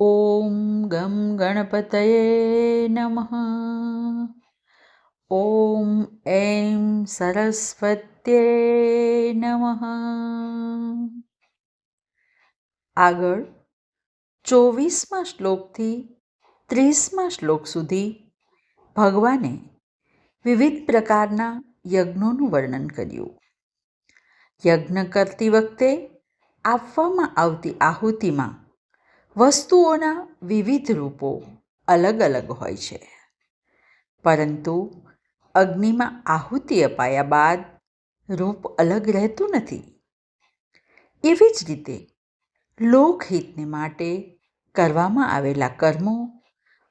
ઓમ ગમ ગણપતયે નમઃ ઓમ એમ સરસ્વત્યે નમઃ આગળ ચોવીસમાં શ્લોકથી ત્રીસમાં શ્લોક સુધી ભગવાને વિવિધ પ્રકારના યજ્ઞોનું વર્ણન કર્યું. યજ્ઞ કરતી વખતે આપવામાં આવતી આહુતિમાં વસ્તુઓના વિવિધ રૂપો અલગ અલગ હોય છે. પરંતુ અગ્નિમાં આહુતિ અપાયા બાદ રૂપ અલગ રહેતું નથી. એવી જ રીતે લોકહિતને માટે કરવામાં આવેલા કર્મો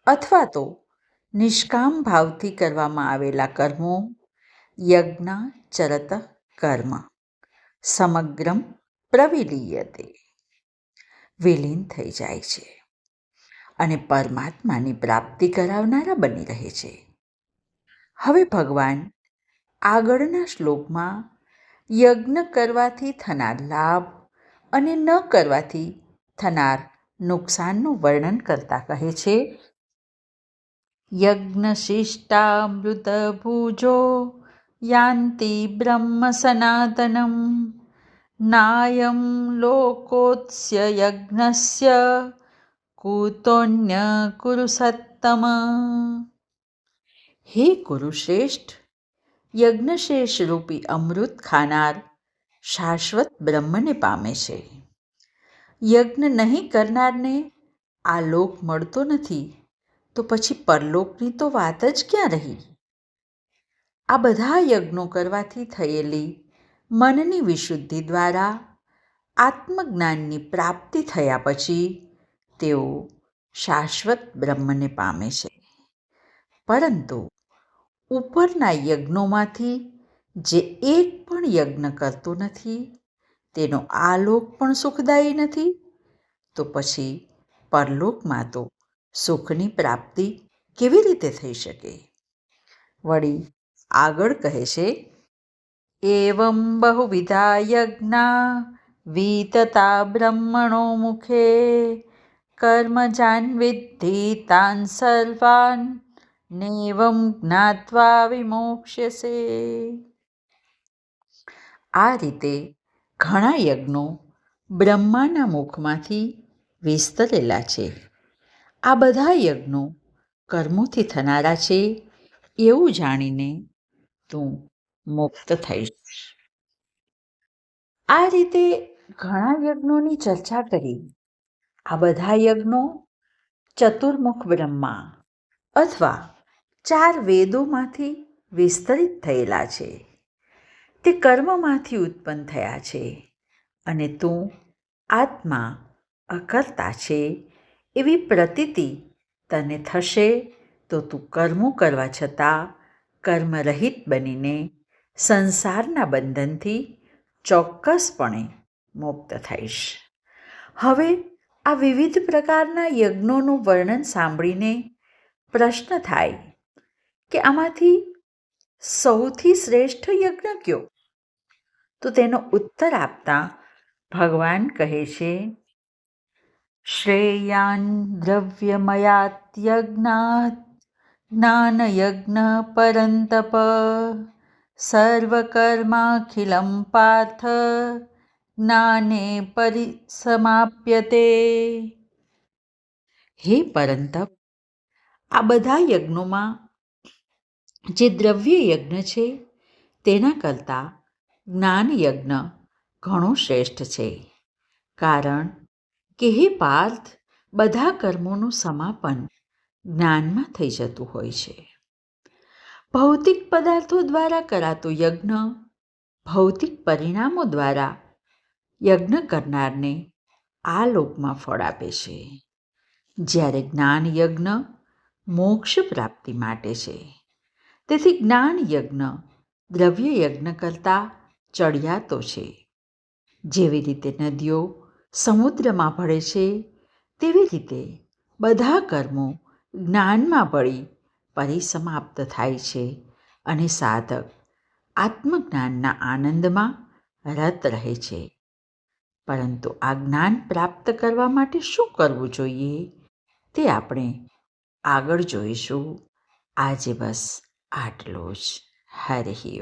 અથવા તો નિષ્કામ ભાવથી કરવામાં આવેલા કર્મો યજ્ઞ, ચરત, કર્મ સમગ્રમ પ્રવિલીયતે. વિલીન થઈ જાય છે અને પરમાત્માની પ્રાપ્તિ કરાવનારા બની રહે છે. હવે ભગવાન આગળના શ્લોકમાં યજ્ઞ કરવાથી થનાર લાભ અને ન કરવાથી થનાર નુકસાનનું વર્ણન કરતા કહે છે યજ્ઞશિષ્ટામૃત ભૂજો યાન્તિ બ્રહ્મ સનાતનમ નાયમ લોકોત્સ્ય યજ્ઞસ્ય કૂતોન્ય કુરુસત્તમ હે કુરુશ્રેષ્ઠ યજ્ઞશેષ રૂપી અમૃત ખાનાર શાશ્વત બ્રહ્મને પામે છે યજ્ઞ નહીં કરનારને આ લોક મળતો નથી તો પછી પરલોકની તો વાત જ ક્યાં રહી આ બધા યજ્ઞો કરવાથી થયેલી મનની વિશુદ્ધિ દ્વારા આત્મજ્ઞાનની પ્રાપ્તિ થયા પછી તેઓ શાશ્વત બ્રહ્મને પામે છે. પરંતુ ઉપરના યજ્ઞોમાંથી જે એક પણ યજ્ઞ કરતો નથી, તેનો આલોક પણ સુખદાયી નથી, તો પછી પરલોકમાં તો સુખની પ્રાપ્તિ કેવી રીતે થઈ શકે? વળી આગળ કહે છે એવં બહુવિધા યજ્ઞા વીતતા બ્રહ્મણો મુખે કર્મજાન વિદ્ધિ તાન સર્વાન નેવમ જ્ઞાત્વા વિમોક્ષ્યસે આ રીતે ઘણા યજ્ઞો બ્રહ્માના મુખમાંથી વિસ્તરેલા છે. આ બધા યજ્ઞો કર્મોથી થનારા છે એવું જાણીને તું મુક્ત થઈશ આ રીતે ઘણા યજ્ઞોની ચર્ચા કરી. આ બધા યજ્ઞો ચતુર્મુખ બ્રહ્મા અથવા ચાર વેદોમાંથી વિસ્તરિત થયેલા છે. તે કર્મમાંથી ઉત્પન્ન થયા છે અને તું આત્મા અકર્તા છે એવી પ્રતીતિ તને થશે તો તું કર્મો કરવા છતાં કર્મરહિત બનીને સંસારના બંધનથી ચોક્કસપણે મુક્ત થઈશ. હવે આ વિવિધ પ્રકારના યજ્ઞોનું વર્ણન સાંભળીને પ્રશ્ન થાય કે આમાંથી સૌથી શ્રેષ્ઠ યજ્ઞ કયો? તો તેનો ઉત્તર આપતા ભગવાન કહે છે, શ્રેયાન દ્રવ્યમયાત્યજ્ઞાત, જ્ઞાનયજ્ઞ પરંતપ. સર્વકર્માખિલમ પાર્થ જ્ઞાને પરિસમાપ્યતે હે પરંતપ આ બધા યજ્ઞોમાં જે દ્રવ્ય યજ્ઞ છે તેના કરતાં જ્ઞાન યજ્ઞ ઘણો શ્રેષ્ઠ છે કારણ કે હે પાર્થ બધા કર્મોનું સમાપન જ્ઞાનમાં થઈ જતું હોય છે। ભૌતિક પદાર્થો દ્વારા કરાતો યજ્ઞ, ભૌતિક પરિણામો દ્વારા યજ્ઞ કરનારને આ લોકમાં ફળ આપે છે. જ્યારે જ્ઞાન યજ્ઞ મોક્ષ પ્રાપ્તિ માટે છે. તેથી જ્ઞાન યજ્ઞ દ્રવ્ય યજ્ઞ કરતાં ચડિયાતો છે. જેવી રીતે નદીઓ સમુદ્રમાં ભળે છે, તેવી રીતે બધા કર્મો જ્ઞાનમાં ભળી પરિસમાપ્ત થાય છે અને સાધક આત્મજ્ઞાનના આનંદમાં રત રહે છે. પરંતુ આ જ્ઞાન પ્રાપ્ત કરવા માટે શું કરવું જોઈએ? તે આપણે આગળ જોઈશું. આજે બસ આટલું જ. હરિ